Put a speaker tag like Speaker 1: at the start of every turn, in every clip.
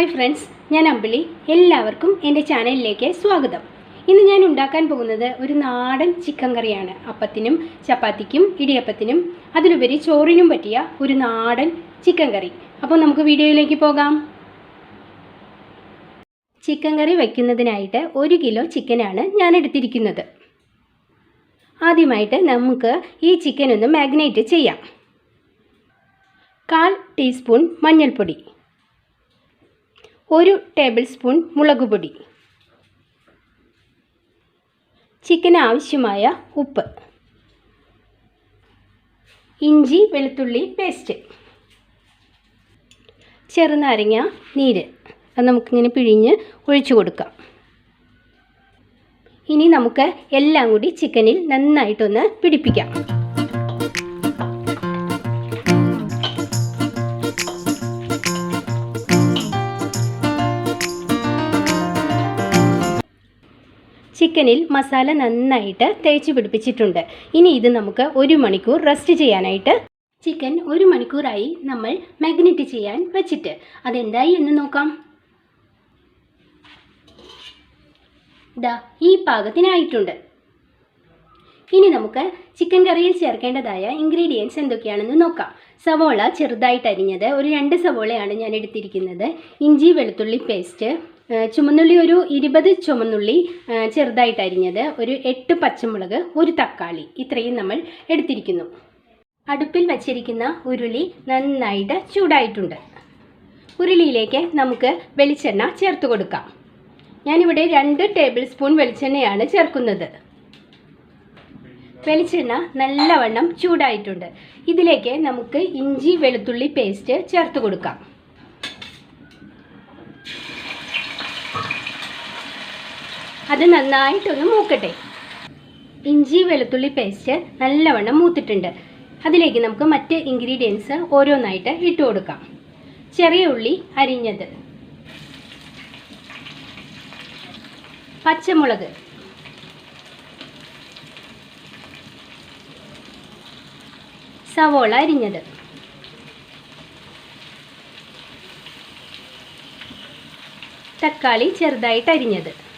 Speaker 1: Hi friends ഞാൻ അമ്പിളി. എല്ലാവർക്കും എന്റെ ചാനലിലേക്ക് സ്വാഗതം. ഇന്ന് ഞാൻ ഉണ്ടാക്കാൻ പോകുന്നത് ഒരു നാടൻ ചിക്കൻ കറിയാണ്. അപ്പത്തിനും ചപ്പാത്തിക്കും ഇടിയപ്പത്തിനും അതിലുപരി ചോറിനും പറ്റിയ ഒരു നാടൻ ചിക്കൻ കറി. അപ്പോൾ നമുക്ക് വീഡിയോയിലേക്ക് പോകാം. ചിക്കൻ കറി വയ്ക്കുന്നതിനായിട്ട് ഒരു കിലോ ചിക്കനാണ് ഞാൻ എടുത്തിരിക്കുന്നത്. ആദ്യമായിട്ട് നമുക്ക് ഈ ചിക്കൻ ഒന്ന് മാഗ്നേറ്റ് ചെയ്യാം. കാൽ ടീസ്പൂൺ മഞ്ഞൾപ്പൊടി. ഒരു ടേബിൾ സ്പൂൺ മുളക് പൊടി. ചിക്കന് ആവശ്യമായ ഉപ്പ്. ഇഞ്ചി വെളുത്തുള്ളി പേസ്റ്റ്. ചെറുനാരങ്ങ നീര്. അത് നമുക്കിങ്ങനെ പിഴിഞ്ഞ് ഒഴിച്ചു കൊടുക്കാം. ഇനി നമുക്ക് എല്ലാം കൂടി ചിക്കനിൽ നന്നായിട്ടൊന്ന് പിടിപ്പിക്കാം. ചിക്കനിൽ മസാല നന്നായിട്ട് തേച്ച് പിടിപ്പിച്ചിട്ടുണ്ട്. ഇനി ഇത് നമുക്ക് ഒരു മണിക്കൂർ റെസ്റ്റ് ചെയ്യാനായിട്ട് ചിക്കൻ ഒരു മണിക്കൂറായി നമ്മൾ മാഗ്നറ്റ് ചെയ്യാൻ വെച്ചിട്ട് അതെന്തായി എന്ന് നോക്കാം. ദാ ഈ പാകത്തിനായിട്ടുണ്ട്. ഇനി നമുക്ക് ചിക്കൻ കറിയിൽ ചേർക്കേണ്ടതായ ഇൻഗ്രീഡിയൻസ് എന്തൊക്കെയാണെന്ന് നോക്കാം. സവോള ചെറുതായിട്ട് അരിഞ്ഞത് ഒരു രണ്ട് സവോളയാണ് ഞാൻ എടുത്തിരിക്കുന്നത്. ഇഞ്ചി വെളുത്തുള്ളി പേസ്റ്റ് ചുമന്നുള്ളി ഒരു ഇരുപത് ചുമന്നുള്ളി ചെറുതായിട്ട് അരിഞ്ഞത് ഒരു എട്ട് പച്ചമുളക് ഒരു തക്കാളി ഇത്രയും നമ്മൾ എടുത്തിരിക്കുന്നു. അടുപ്പിൽ വച്ചിരിക്കുന്ന ഉരുളി നന്നായിട്ട് ചൂടായിട്ടുണ്ട്. ഉരുളിയിലേക്ക് നമുക്ക് വെളിച്ചെണ്ണ ചേർത്ത് കൊടുക്കാം. ഞാനിവിടെ രണ്ട് ടേബിൾ സ്പൂൺ വെളിച്ചെണ്ണയാണ് ചേർക്കുന്നത്. വെളിച്ചെണ്ണ നല്ലവണ്ണം ചൂടായിട്ടുണ്ട്. ഇതിലേക്ക് നമുക്ക് ഇഞ്ചി വെളുത്തുള്ളി പേസ്റ്റ് ചേർത്ത് കൊടുക്കാം. അത് നന്നായിട്ടൊന്ന് മൂക്കട്ടെ. ഇഞ്ചി വെളുത്തുള്ളി പേസ്റ്റ് നല്ലവണ്ണം മൂത്തിട്ടുണ്ട്. അതിലേക്ക് നമുക്ക് മറ്റ് ഇൻഗ്രീഡിയൻസ് ഓരോന്നായിട്ട് ഇട്ട് കൊടുക്കാം. ചെറിയ ഉള്ളി അരിഞ്ഞത്. പച്ചമുളക്. സവോള അരിഞ്ഞത്. തക്കാളി ചെറുതായിട്ട് അരിഞ്ഞത്.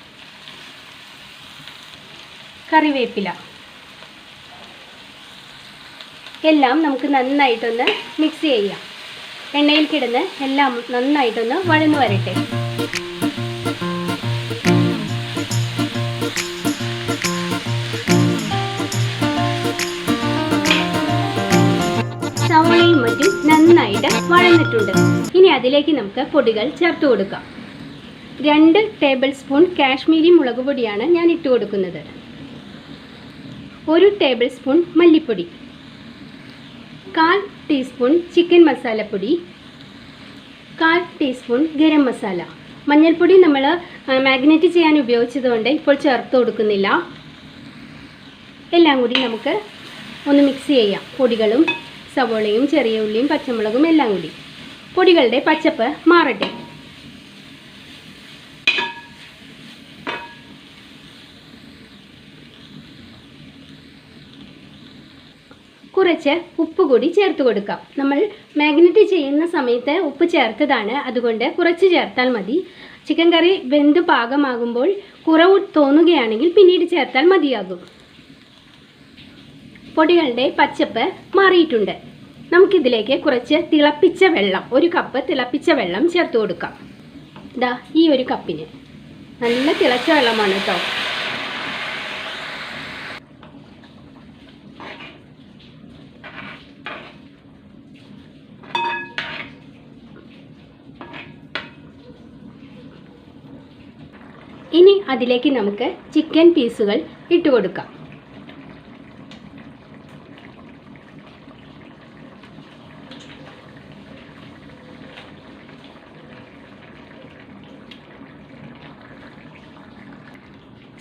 Speaker 1: കറിവേപ്പില. എല്ലാം നമുക്ക് നന്നായിട്ടൊന്ന് മിക്സ് ചെയ്യാം. എണ്ണയിൽ കിടന്ന് എല്ലാം നന്നായിട്ടൊന്ന് വഴന്നു വരട്ടെ. സവോളയും മറ്റും നന്നായിട്ട് വഴന്നിട്ടുണ്ട്. ഇനി അതിലേക്ക് നമുക്ക് പൊടികൾ ചേർത്ത് കൊടുക്കാം. രണ്ട് ടേബിൾ സ്പൂൺ കാശ്മീരി മുളക് പൊടിയാണ് ഞാൻ ഇട്ട് കൊടുക്കുന്നത്. ഒരു ടേബിൾ സ്പൂൺ മല്ലിപ്പൊടി. കാൽ ടീസ്പൂൺ ചിക്കൻ മസാലപ്പൊടി. കാൽ ടീസ്പൂൺ ഗരം മസാല. മഞ്ഞൾപ്പൊടി നമ്മൾ മാഗ്നേറ്റ് ചെയ്യാൻ ഉപയോഗിച്ചതുകൊണ്ട് ഇപ്പോൾ ചേർത്ത് കൊടുക്കുന്നില്ല. എല്ലാം കൂടി നമുക്ക് ഒന്ന് മിക്സ് ചെയ്യാം. പൊടികളും സവോളയും ചെറിയ ഉള്ളിയും പച്ചമുളകും എല്ലാം കൂടി. പൊടികളുടെ പച്ചപ്പ് മാറട്ടെ. കുറച്ച് ഉപ്പ് കൂടി ചേർത്ത് കൊടുക്കാം. നമ്മൾ മാഗ്നറ്റ് ചെയ്യുന്ന സമയത്ത് ഉപ്പ് ചേർത്തതാണ്. അതുകൊണ്ട് കുറച്ച് ചേർത്താൽ മതി. ചിക്കൻ കറി വെന്ത് പാകമാകുമ്പോൾ കുറവ് തോന്നുകയാണെങ്കിൽ പിന്നീട് ചേർത്താൽ മതിയാകും. പൊടികളുടെ പച്ചപ്പ് മാറിയിട്ടുണ്ട്. നമുക്കിതിലേക്ക് കുറച്ച് തിളപ്പിച്ച വെള്ളം ഒരു കപ്പ് തിളപ്പിച്ച വെള്ളം ചേർത്ത് കൊടുക്കാം. ഇതാ ഈ ഒരു കപ്പിന്. നല്ല തിളച്ച വെള്ളമാണ് കേട്ടോ. ഇനി അതിലേക്ക് നമുക്ക് ചിക്കൻ പീസുകൾ ഇട്ട് കൊടുക്കാം.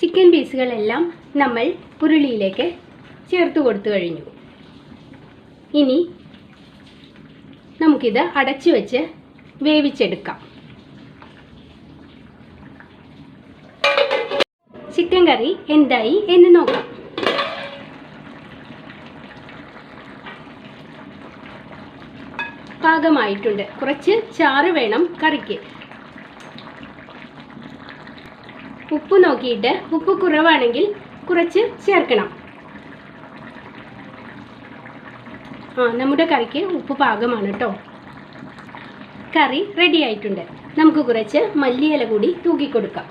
Speaker 1: ചിക്കൻ പീസുകളെല്ലാം നമ്മൾ ഉരുളിയിലേക്ക് ചേർത്ത് കൊടുത്തു കഴിഞ്ഞു. ഇനി നമുക്കിത് അടച്ചു വെച്ച് വേവിച്ചെടുക്കാം. ചിക്കൻ കറി എന്തായി എന്ന് നോക്കാം. പാകമായിട്ടുണ്ട്. കുറച്ച് ചാറ് വേണം കറിക്ക്. ഉപ്പ് നോക്കിയിട്ട് ഉപ്പ് കുറവാണെങ്കിൽ കുറച്ച് ചേർക്കണം. ആ നമ്മുടെ കറിക്ക് ഉപ്പ് പാകമാണ് കേട്ടോ. കറി റെഡി ആയിട്ടുണ്ട്. നമുക്ക് കുറച്ച് മല്ലിയില കൂടി തൂക്കി കൊടുക്കാം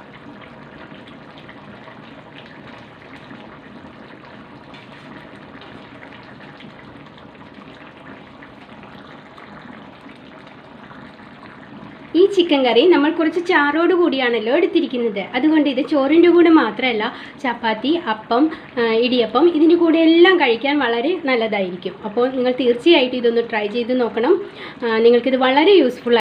Speaker 1: ഈ ചിക്കൻ കറി നമ്മൾ കുറച്ച് ചാറോട് കൂടിയാണല്ലോ എടുത്തിരിക്കുന്നത്. അതുകൊണ്ട് ഇത് ചോറിന്റെ കൂടെ മാത്രമല്ല ചപ്പാത്തി അപ്പം ഇടിയപ്പം ഇതിന്റെ കൂടെ എല്ലാം കഴിക്കാൻ വളരെ നല്ലതായിരിക്കും. അപ്പോൾ നിങ്ങൾ തീർച്ചയായിട്ടും ഇതൊന്ന് ട്രൈ ചെയ്ത് നോക്കണം. നിങ്ങൾക്കിത് വളരെ യൂസ്ഫുൾ